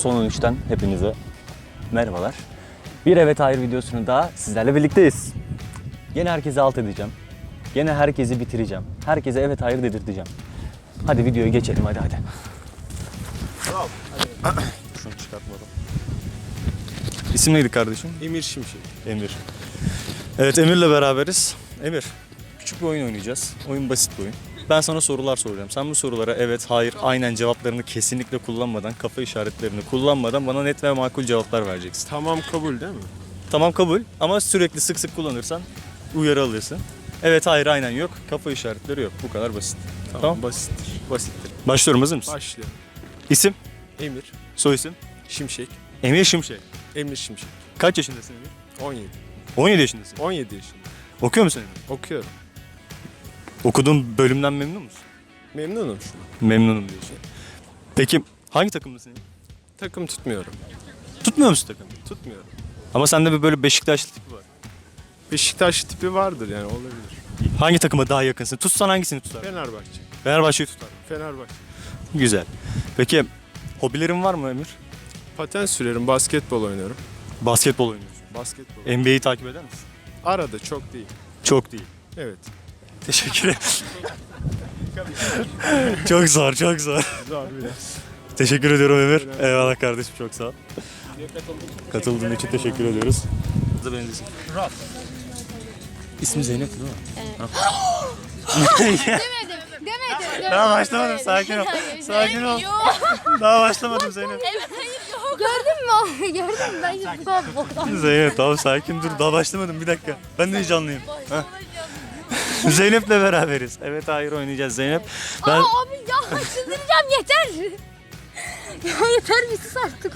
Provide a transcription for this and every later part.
son 13'ten hepinize merhabalar. Bir evet hayır videosunu daha sizlerle birlikteyiz. Yine herkese alt edeceğim. Yine herkesi bitireceğim. Herkese evet hayır dedirteceğim. Hadi videoya geçelim hadi hadi. Şunu çıkartmadım. İsim neydi kardeşim? Emir Şimşek. Emir. Evet Emir'le beraberiz. Emir, küçük bir oyun oynayacağız. Oyun basit bir oyun. Ben sana sorular soracağım. Sen bu sorulara evet, hayır, aynen cevaplarını kesinlikle kullanmadan, kafa işaretlerini kullanmadan bana net ve makul cevaplar vereceksin. Tamam kabul değil mi? Tamam kabul ama sürekli sık sık kullanırsan uyarı alırsın. Evet, hayır, aynen yok. Kafa işaretleri yok. Bu kadar basit. Tamam, Tamam. basittir. Basittir. Başlıyorum hazır mısın? Başlayalım. İsim, Emir soyisim. Şimşek. Emir Şimşek. Emir Şimşek. Kaç yaşındasın Emir? 17. 17 yaşındasın. 17 yaşında. Okuyor musun Emir? Okuyorum. Okuduğun bölümden memnun musun? Memnunum şu an. Memnunum diyorsun. Peki hangi takımlısın? Takım tutmuyorum. Tutmuyor musun takımı? Tutmuyorum. Ama sende bir böyle Beşiktaşlı tipi var. Beşiktaş tipi vardır yani olabilir. Hangi takıma daha yakınsın? Tutsan hangisini tutar? Fenerbahçe. Fenerbahçe'yi tutar. Fenerbahçe. Güzel. Peki hobilerin var mı Emir? Paten sürerim, basketbol oynarım. Basketbol oynuyorsun. Basketbol. NBA'yi takip eder misin? Arada çok değil. Çok değil. Evet. Teşekkür ederim. çok zor, çok zor. Zor biraz. Teşekkür ediyorum Emir. Eyvallah kardeşim, çok sağ ol. Katıldığın için teşekkür ediyoruz. İsmi Zeynep değil mi? Demedim. Demedim. Daha başlamadım, sakin ol. Sakin ol. Daha başlamadım Zeynep. Gördün mü? Gördün mü? Ben şimdi bu kadar boktan. Zeynep tamam sakin dur. Daha başlamadım bir dakika. Ben de heyecanlıyım. Heh. Zeynep'le beraberiz. Evet hayır oynayacağız Zeynep. Ben Aa abi ya çıldıracağım yeter. ya yeter bir sus artık.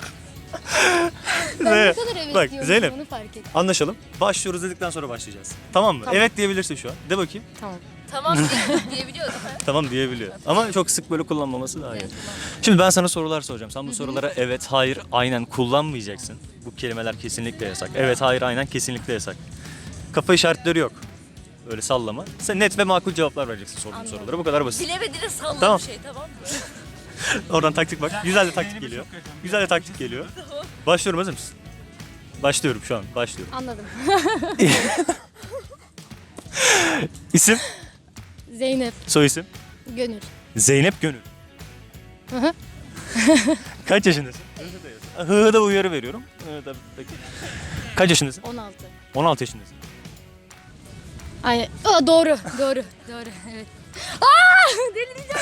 Ben Zeynep, bu kadar evet bak, diyorum, Zeynep. Onu fark et. anlaşalım. Başlıyoruz dedikten sonra başlayacağız. Tamam mı? Tamam. Evet diyebilirsin şu an. De bakayım. Tamam. Tamam diyebiliyorum. Tamam diyebiliyor. Ama çok sık böyle kullanmaması daha iyi. Şimdi ben sana sorular soracağım. Sen bu sorulara evet, hayır, aynen kullanmayacaksın. Bu kelimeler kesinlikle yasak. Evet, hayır, aynen kesinlikle yasak. Kafa işaretleri yok. Öyle sallama. Sen net ve makul cevaplar vereceksin sorduğum sorulara. Bu kadar basit. Bilemediğine salla Tamam. bir şey tamam mı? Oradan taktik bak. Güzel de taktik geliyor. Güzel de taktik geliyor. Başlıyorum hazır mısın? Başlıyorum şu an. Başlıyorum. Anladım. İsim, Zeynep. soy isim. Gönül. Zeynep Gönül. Hı hı. Kaç yaşındasın? Hı da uyarı veriyorum. Hı da peki. Kaç yaşındasın? 16. 16 yaşındasın. Aynen. Aa, doğru. Doğru. Doğru. Evet. Aa! Delireceğim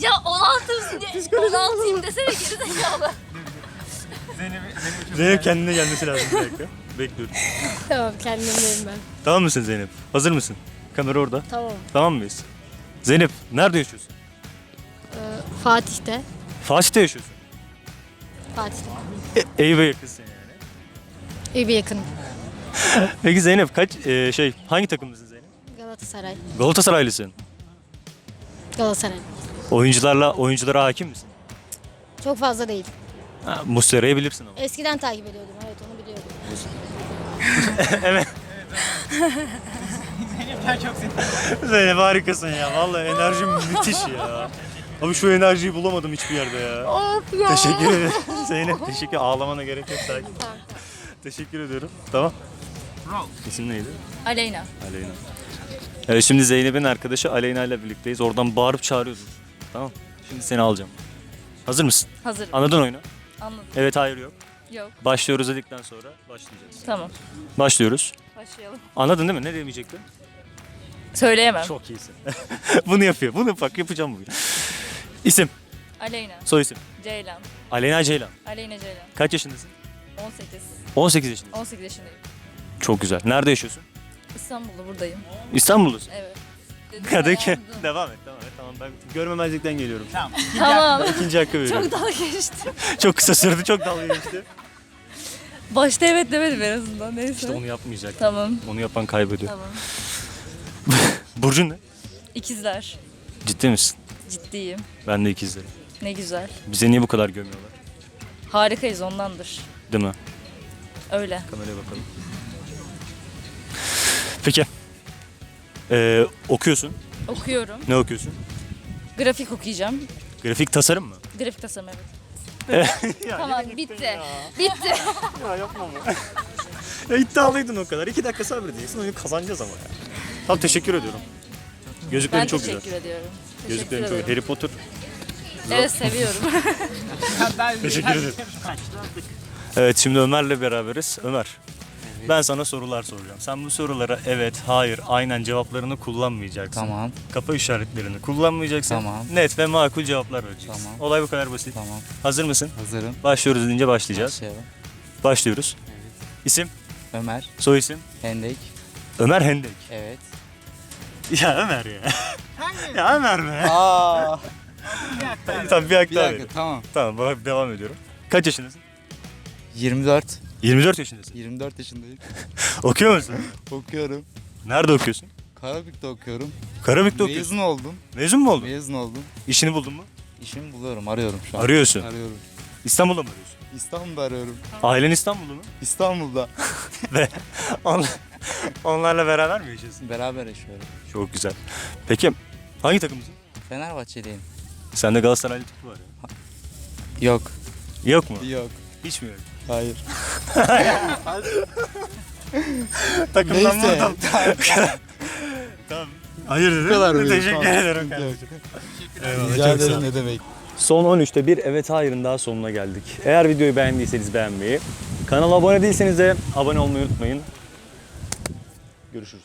Ya 16 mısın diye 16'yım desene gerizekalı. Zeynep kendine gelmesi lazım bir dakika. Bekliyorum. Tamam kendimdeyim ben. Tamam mısın Zeynep? Hazır mısın? Kamera orada. Tamam. Tamam mıyız? Zeynep nerede yaşıyorsun? Ee, Fatih'te. Fatih'te yaşıyorsun. Fatih'te. E, Eyüp'e yakınsın yani. Evi yakın. Peki Zeynep kaç e, şey hangi takımlısın Zeynep? Galatasaray. Galatasaraylısın. Galatasaray. Oyuncularla oyunculara hakim misin? Çok fazla değil. Ha, Muslera'yı bilirsin ama. Eskiden takip ediyordum. Evet onu biliyordum. evet. Zeynep harikasın ya. Vallahi enerjim müthiş ya. Abi şu enerjiyi bulamadım hiçbir yerde ya. Of ya. Teşekkür ederim. Zeynep teşekkür Ağlamana gerek yok sakin. Teşekkür ediyorum. Tamam. İsim neydi? Aleyna. Aleyna. Evet şimdi Zeynep'in arkadaşı Aleyna ile birlikteyiz. Oradan bağırıp çağırıyoruz. Tamam. Şimdi seni alacağım. Hazır mısın? Hazırım. Anladın oyunu? Anladım. Evet hayır yok. Yok. Başlıyoruz dedikten sonra başlayacağız. Tamam. Başlıyoruz. Başlayalım. Anladın değil mi? Ne demeyecektin? Söyleyemem. Çok iyisin. bunu yapıyor. Bunu bak yapacağım bugün. İsim, Aleyna. soy isim. Ceylan. Aleyna Ceylan. Aleyna Ceylan. Kaç yaşındasın? 18. 18 yaşındasın. 18 yaşındayım. Çok güzel. Nerede yaşıyorsun? İstanbul'da buradayım. İstanbul'dasın. Evet. Hadi ki. Devam et, devam et. Tamam ben görmemezlikten geliyorum. Tamam. Tamam. İkinci hakkı veriyorum. Çok dalga geçtim. Çok kısa sürdü, çok dalga geçti. Başta evet demedim en azından. Neyse. İşte onu yapmayacak. Tamam. Onu yapan kaybediyor. Tamam. Burcun ne? İkizler. Ciddi misin? Ciddiyim. Ben de ikizlerim. Ne güzel. Bize niye bu kadar gömüyorlar? Harikayız ondandır. Değil mi? Öyle. Kameraya bakalım. Peki. Ee, okuyorsun. Okuyorum. Ne okuyorsun? Grafik okuyacağım. Grafik tasarım mı? Grafik tasarım evet. tamam bitti. Bitti. Ya yapma mı? ya iddialıydın o kadar. İki dakika sabredeceksin. Oyunu kazanacağız ama ya. Tamam teşekkür ediyorum. Gözlüklerin Ben çok teşekkür güzel. ediyorum. Gözlüklerin Teşekkür çok Harry Potter. Evet seviyorum. Teşekkür ederim. Evet şimdi Ömer'le beraberiz. Ömer. Ben sana sorular soracağım. Sen bu sorulara evet, hayır, aynen cevaplarını kullanmayacaksın. Tamam, Kafa işaretlerini kullanmayacaksın. Tamam. Net ve makul cevaplar vereceksin. Tamam. Olay bu kadar basit. tamam. Hazır mısın? Hazırım. Başlıyoruz deyince başlayacağız. Başlayalım. Başlıyoruz. İsim, Ömer, soy isim. Hendek. Ömer Hendek. Evet. Ya Ömer ya. ya Ömer be. Aa, tamam bir hak bir daha dakika, tamam. Tamam bak devam ediyorum. Kaç yaşındasın? 24. 24 yaşındasın. 24 yaşındayım. Okuyor musun? Okuyorum. Nerede okuyorsun? Karabük'te okuyorum. Karabük'te okuyorsun. Mezun oldum. Mezun mu oldun? Mezun oldum. İşini buldun mu? İşimi buluyorum, arıyorum şu an. Arıyorsun. Arıyorum. İstanbul'da mı arıyorsun? İstanbul'da arıyorum. Ailen İstanbul'da mı? İstanbul'da. Ve on, onlarla beraber mi yaşıyorsun? Beraber yaşıyorum. Çok güzel. Peki hangi takımısın? Fenerbahçeliyim. Sende Galatasaraylı tipi var ya. Yok. Yok mu? Yok. Hiç mi yok? Hayır. Takımdan Neyse. vurdum. tamam. Hayır dedim. kadar mıydı? Teşekkür Tamam. ederim kardeşim. Eyvallah, Rica çok sağ ol. ederim ne demek. Son 13'te bir evet hayırın daha sonuna geldik. Eğer videoyu beğendiyseniz beğenmeyi, kanala abone değilseniz de abone olmayı unutmayın. Görüşürüz.